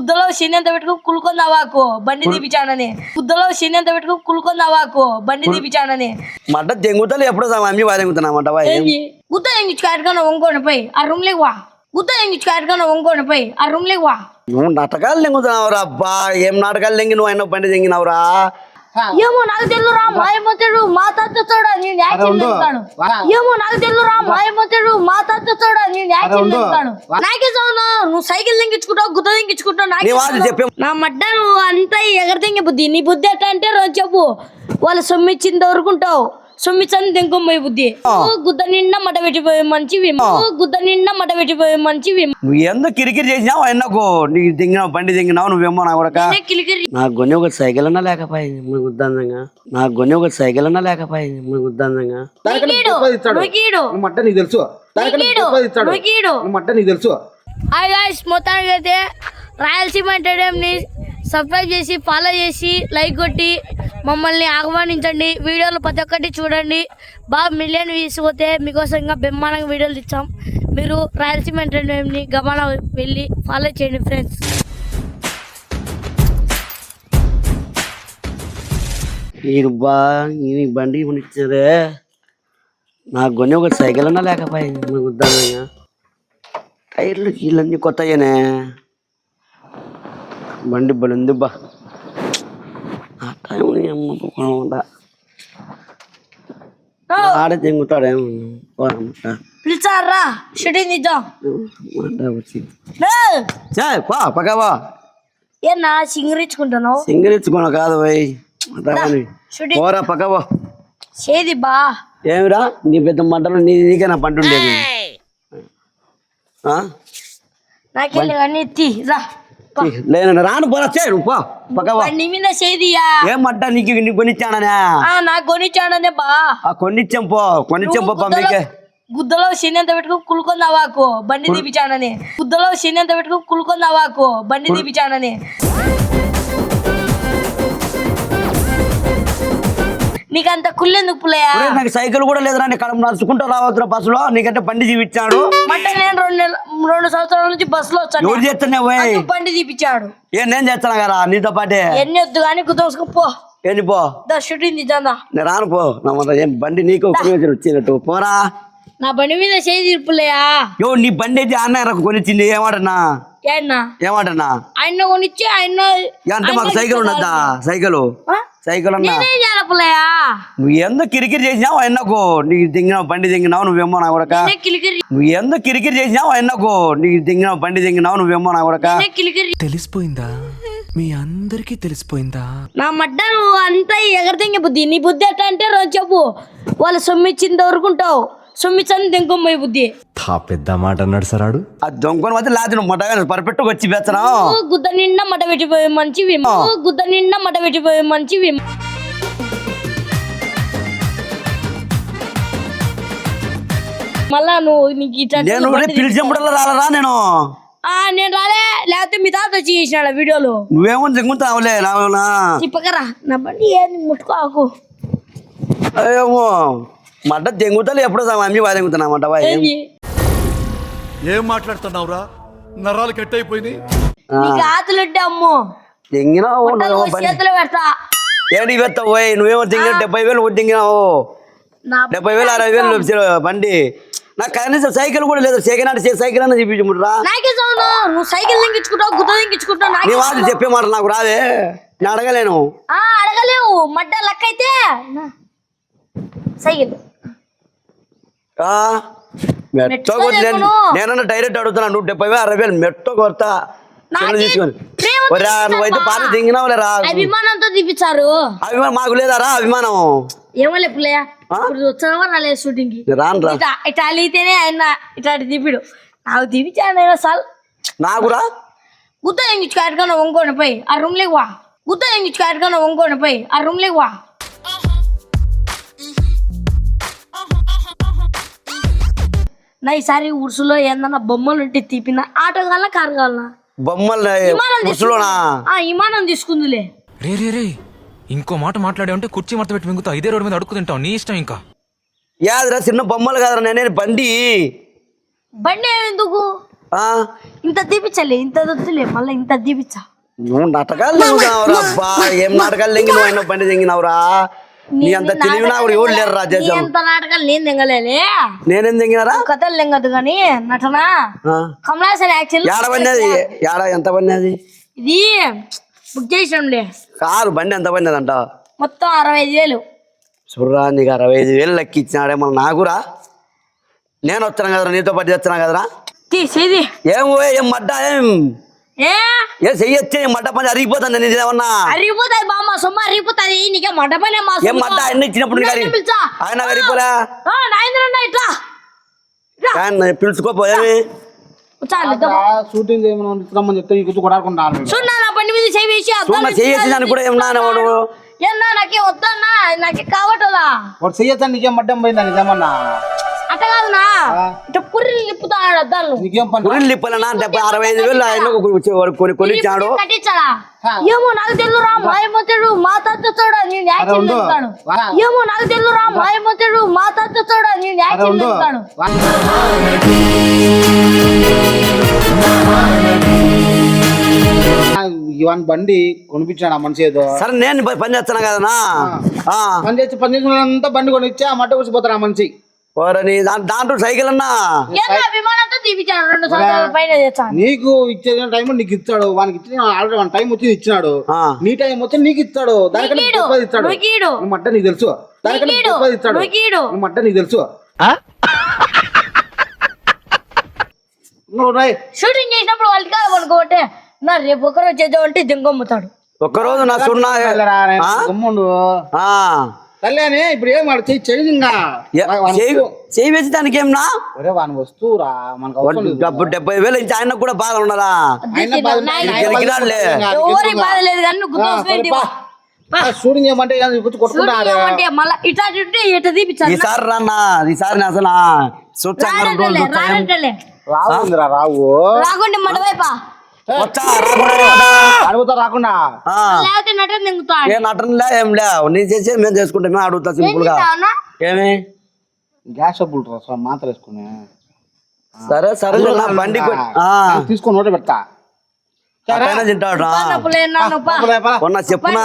గుద్దలో శని ఎంత పెట్టుకో కులుకొందావాకు బండి తీపిచానని గుద్దలో శని ఎంత పెట్టుకో కులుకొందావాకు బండి తీపిచానని మడ్డ దెంగుతలు ఎప్పుడు అమ్మి బాగా దెంగుతున్నా బా ఏం? గుద్ద ఎంగిచ్చు కాటుకొని వంకోని పోయి ఆ రూమ్ లేకి వా. గుద్ద ఎంగిచ్చు కాటుకొని వంకోని పోయి ఆ రూమ్ లేకి వా. నువ్వు నాటకాలు దెంగుతున్నావురా అబ్బా. ఏం నాటకాలు దెంగి నువ్వు అయినా బండి దెంగినావురా ఏమో నాకు తెలురా మాయమతుడు మా తాత చూడా నేను యాక్షన్ చేస్తాను ఏమో నాకు తెలురా మాయమతుడు మా తాత చూడా నేను యాక్షన్ చేస్తాను నాకే చదువు నువ్వు సైకిల్ దింగించుకుంటావు గుద్ద దింగించుకుంటావు నీ నాకే వాళ్ళు చెప్పే నా మడ్డ నువ్వు అంతా ఎగరదింగే బుద్ధి. నీ బుద్ధి ఎట్లా అంటే రోజు చెప్పు. వాళ్ళు సొమ్మిచ్చింది దొరుకుంటావు సొమ్మిచ్చని బుద్ధి. ఓ గుద్ద నిండా మట పెట్టిపోయే మంచివి గుద్ద నిండా మట పెట్టిపోయే మంచివి నువ్వు ఎందుకు కిరికిరి చేసినావు నీకు దింగినావు బండి దింగినావు నువ్వేమో నా కిలికిరి నాకు కొన్ని ఒక సైకిల్ అన్నా లేకపోయింది మన ఉద్దాంతంగా నాకు కొన్ని ఒక సైకిల్ అన్నా లేకపోయింది మన ఉద్దాంతంగా నువ్వు నువ్వు మట్ట నీకు తెలుసు. దానికన్నా నీకీడు. గొప్పది ఇస్తాడు. నువ్వు మట్ట నీకు తెలుసు. హాయ్ గాయ్స్ మొత్తానికి అయితే రాయలసీమ ని సబ్స్క్రైబ్ చేసి ఫాలో చేసి లైక్ కొట్టి మమ్మల్ని ఆహ్వానించండి. వీడియోలు ప్రతి ఒక్కటి చూడండి. బాగా మిలియన్ వ్యూస్ పోతే మీకోసం ఇంకా బ్రహ్మాండంగా వీడియోలు ఇచ్చాం మీరు రాయలసీమ ఎంటర్టైన్మెంట్ని గమన వెళ్ళి ఫాలో చేయండి ఫ్రెండ్స్ ఈ బా ఈ బండి ఇచ్చారే నాకు కొన్ని ఒక సైకిల్ అన్నా లేకపోయింది. మన టైర్లు కీళ్ళన్నీ కొత్తయ్యనే. బండి బలుంది బా ఆ టైం అమ్మ. ఆడ తింగుతాడేమో పోరమ్మ. పిలిచారా షూటింగ్ ఇద్దాం మాట వచ్చింది చే పా పక్కవా ఏనా సింగరించుకుంటున్నావు సింగరించుకోన కాదు పోయి పోరా పక్కవా చేది బా ఏమిరా నీ పెద్ద మంటలు నీ నీకే నా పంట ఉండేది ఆ? నాకెళ్ళి కానీ తీ రా రాను పోరా పో పక్కవా చేదియా? నీకు కొనిచ్చాననే? ఆ నాకు కొనిచ్చాడనే బా. ఆ కొనిచ్చాం పో కొనిచ్చాం పో మీకే గుద్దలో శని ఎంత పెట్టుకో కులుకొందావాకు బండి తీపిచానని గుద్దలో శని ఎంత పెట్టుకో కులుకొందావాకు బండి తీపిచానని నీకంత కుళ్ళెందుకు ఒరేయ్, నాకు సైకిల్ కూడా లేదురా నేను కడమ నడుచుకుంటూ రావద్దురా బస్సులో. నీకంటే బండి చూపించాడు నేను రెండు రెండు సంవత్సరాల నుంచి బస్సులో వచ్చాను. ఎవరు చేస్తున్నావు బండి తీపిచ్చాడు. ఏం నేను చేస్తాను కదా నీతో పాటే? ఎన్ని వద్దు కానీ కుదోసుకు పో. ఏంటి పో? షూటింగ్ తీద్దా నేను రాను పో. నా ఏం బండి నీకు వచ్చినట్టు పోరా. నా బండి మీద చేయి తీర్పులేయా యో నీ బండి అయితే అన్న కొనిచ్చింది. ఏమాటన్నా ఏనా ఏమాటన్నా ఆయన కొనిచ్చి ఆయన అంటే మాకు సైకిల్ ఉండద్దా? సైకిల్? సైకిల్ అన్నా? పుల్లయ్యా నువ్వు ఎందుకు కిరికిరి చేసినావు అయినాకు నీకు దింగినావు బండి దింగినావు నువ్వేమో నా కొడక. కిలికిరి నువ్వు ఎందుకు కిరికిరి చేసినావు అయినాకు నీకు దింగినావు బండి దింగినావు నువ్వేమో నా కొడక. కిలికిరి తెలిసిపోయిందా? మీ అందరికీ తెలిసిపోయిందా? నా మడ్డ నువ్వు అంతా ఎగరదింగే బుద్ధి. నీ బుద్ధి ఎట్లా అంటే రోజు చెప్పు. వాళ్ళు సొమ్మిచ్చింది దొరుకుంటావు సొమ్మిచ్చని దింకొమ్పోయి బుద్ధి. తా పెద్ద మాట అన్నాడు సరాడు ఆ దొంగని మధ్య లాది నువ్వు మొట్టగా పర్ఫెక్ట్ వచ్చి పెచ్చనావు ఓ గుద్ద నిండా మట పెట్టిపోయే మంచివి. గుద్ద నిండా మట పెట్టిపోయే మంచివి. మళ్ళా నువ్వు నీకు ఇట్లాంటి నేను పిలిచినప్పుడల్లా రాలరా నేను? ఆ నేను రాలే. లేకపోతే మీ తాత వచ్చి చేసినాడు వీడియోలో. నువ్వేమో దింగుతావులే రావునా తిప్పకరా. నా బండి ఏంది? ముట్టుకోకు ఏమో మడ్డ దెంగుతలు ఎప్పుడు అమ్మి బాగా దెంగుతున్నా మడ్డ బాయ్. ఏంది? ఏం మాట్లాడుతున్నావురా? నరాలు కట్ అయిపోయినాయి నీకు ఆతులుంటే అమ్మో. దెంగినావు నువ్వేమో బండి చేతులు పెడతా. ఏంటి పెడతావు పోయి నువ్వేమో దింగిన డెబ్బై వేలు ఒకటి దింగినావు నా డెబ్బై వేలు అరవై వేలు బండి. నాకు కనీసం సైకిల్ కూడా లేదు. సెకండ్ హ్యాండ్ సైకిల్ అన్న చదువు నువ్వు సైకిల్ గుద్ద నీ వాళ్ళు చెప్పే మాట నాకు రాదే నేను అడగలేను అడగలేవు. మడ్డ లెక్క అయితే. సైకిల్. మెట్ట. నేనన్నా డైరెక్ట్ అడుగుతున్నా నువ్వు డెబ్బై వేలు అరవై వేలు మెట్ట కొడతా. నువ్వైతే అభిమానంతో తీపిచ్చారు అభిమానం మాకు లేదారా అభిమానం? ఏమో లేపులే ఇప్పుడు వచ్చావా రాలేదు షూటింగ్కి? నేను రాను రా ఇట్లా ఇట్లా అలిగితేనే ఆయన ఇట్లా దిపిడు నాకు దిపించాను సార్ నాకురా గుద్ద ఎంగిచ్చు కాటుకొని వంకోని పోయి ఆ రూమ్ లేకి వా. గుద్ద ఎంగిచ్చు కాటుకొని వంకోని పోయి ఆ రూమ్ లేకి వా. నా ఈసారి ఉరుసులో ఏందన్నా బొమ్మలు ఉంటే తీపిన ఆటో కావాలా కారు కావాలనా బొమ్మలు విమానం ఆ విమానం తీసుకుందిలే. రే రే రే ఇంకో మాట మాట్లాడే ఉంటే కుర్చీ మడత పెట్టి మింగుతావు. ఇదే రోడ్డు మీద అడుక్కు తింటావు. నీ ఇష్టం ఇంకా. యాదరా చిన్న బొమ్మలు కాదురా నేనే బండి. బండి ఎందుకు ఆ, ఇంత తీపిచ్చలే ఇంత వద్దులే మళ్ళీ ఇంత తీపిచ్చా? నువ్వు నాటకాలు తెంగినావురా అబ్బా. ఏం నాటకాలు తెంగి నువ్వు ఎన్నో బండి తెంగినావురా? నీ అంత తెలివి నాకు ఎవరు లేరు రా దేశం ఎంత నాటకాలు నేను తెంగలేలే. నేనేం తెంగినారా? కథలు తెంగదు కానీ నటన? కమలాసన్ యాక్చువల్ ఏడ పడినది ఏడ ఎంత పడినది ఇది బుక్ చేసినాంలే కారు బండి ఎంత పడినదంట? మొత్తం అరవై ఐదు వేలు. చూడరా నీకు అరవై ఐదు వేలు లెక్క ఇచ్చినాడే మన నాకురా నేను వస్తున్నాను కదరా నీతో పాటు చేస్తున్నా కదరా. తీసేది ఏం ఓ, ఏం మడ్డ ఏం? ఏ? ఏం చెయ్యొచ్చే ఏం మడ్డ పని అరిగిపోతుంది నీది ఏమన్నా? అరిగిపోతుంది బామ్మ సొమ్మ అరిగిపోతుంది. నీకే మట పనే మా ఏం మడ్డ ఆయన ఇచ్చినప్పుడు నీకు అరిగి- పిలిచా. ఆయన అరిగిపోలే నాయంద్ర ఇట్లా. ఆయన పిలుచుకోపో ఏమి చాలు షూటింగ్ ఏమైనా రమ్మని చెప్తే ఈ చూడు నా మీద కూడా ఏం నాన్న వాడు. ఏమన్నా నాకే వద్దన్నా. నాకే కావట్లేదా? వాడు చెయ్యొచ్చా నీకేం మడ్డం పోయిందా నిజమన్నా? అట్ట కాదునా? ఇట్లా నిప్పుతాడు అద్దాలు. నీకేం పని? గురిని లిప్పలనా డెబ్బై అరవై ఐదు వేలు ఆయన కొని కొని కొనిచ్చాడు. కట్టించాడా? ఏమో నాకు తెలురా మాయమతుడు మా తాత చూడ నేను యాక్షన్. ఏమో నాకు తెలురా మాయమతుడు మా తాత చూడ నేను యాక్షన్ ఉండు. చేస్తాడు ఇవన్ బండి కొనిపించాడు ఆ మనిషి ఏదో. సరే నేను పని చేస్తున్నా కదనా ఆ. పని చేసి పని చేసిన అంతా బండి కొనిచ్చి ఆ మట్ట కూసిపోతారు ఆ మనిషి. ఓరని దాంట్లో సైకిల్ అన్నా? చేస్తాను నీకు ఇచ్చే టైం నీకు ఇస్తాడు. వానికి ఇచ్చిన ఆల్రెడీ వన్ టైం వచ్చి ఇచ్చినాడు. నీ టైం వచ్చి నీకు ఇస్తాడు. దానికన్నా. గొప్పది ఇస్తాడు. మట్ట నీకు తెలుసు. దానికన్నా నీకీడు. గొప్పది ఇస్తాడు. నీకీడు. నువ్వు మట్ట నీకు తెలుసు. నువ్వు షూటింగ్ చేసినప్పుడు వాళ్ళకి కాదు అనుకోంటే నా రేపు ఒకరోజు చేద్దామంటే దింగమ్ముతాడు ఒక్కరోజు నా సున్నా ఆ? గమ్ముండు ఆ. తల్లేని ఇప్పుడు ఏం వాడు చెయ్యి ఇంకా వేసి దానికి ఏమన్నా ఒరే వాని వస్తువురా మనకు అవసరం లేదు. డబ్బు డెబ్బై వేలు ఇచ్చి ఆయన కూడా బాధ ఉండాలా ఆయన బాధ నా- ఆయన ఇది బాధ గెలికినాడులే. పడుతున్నాడు. ఎవరి బాధ లేదు కానీ నువ్వు ఆ, గుర్తొస్తుంది సరే, పా. ఆ, షూటింగ్ చేయమంటే ఇలా కూర్చో కొట్టుకుంటారు అంటే మళ్ళీ ఇట్లా ఉంటే ఇట్లా తీపిచ్చాడు ఈసారి రాన్నా ఈసారి నేను అసలు చూస్తాను రెండు రోజులు రాడంటలే చూస్తా. రాడంటలే రావు ఉందిరా రావు రాకుంటే మడవైపా వచ్చా రాకుండా కదా. అడుగుతా రాకుండా. ఏ నటనలే ఏం లే. నేను చేసేది మేము చేసుకుంటాం. మేము అడుగుతా సింపుల్గా అవునా ఏమి? గ్యాస్ డబ్బులు రా, సార్, మాత్ర వేసుకుని. సరే సరే నా బండి. తీసుకొని నోట పెడతా. తింటాడు చెప్పునా?